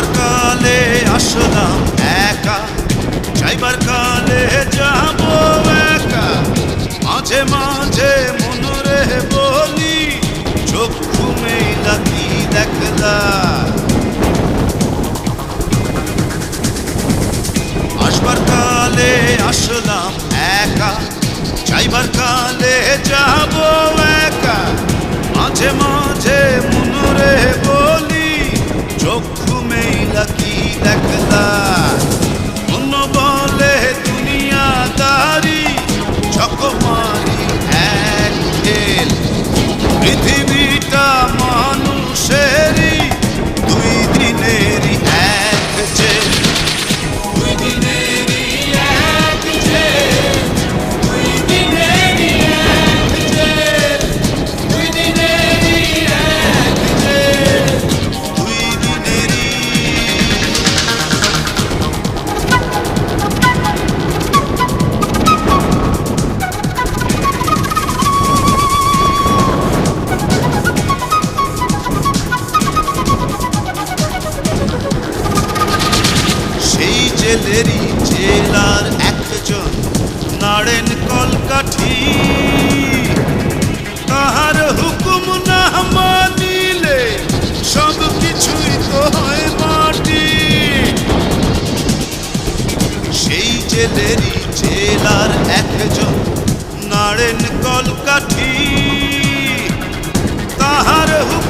যাইবার কালে আসলাম একা, যাইবার কালে যাব একা। মাঝে মাঝে মন রে বলি, চক্ষু মেলা কি দেখলা? আসবার কালে আসলাম একা চাইবার কালে যাব জেলেরই জেলার একজন নারেন কলকাঠি তাহার হুকুম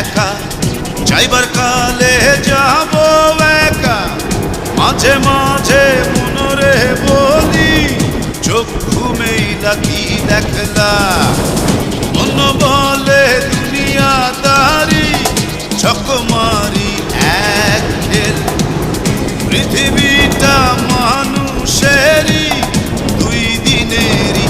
একা, যাইবার কালে যাব একা। মাঝে মাঝে মনরে বলি, চক্ষু মেলা কি দেখলা? মন বলে দুনিয়াদারি চকমারি এক খেল পৃথিবীটা মানুষেরই, দুই দিনেরই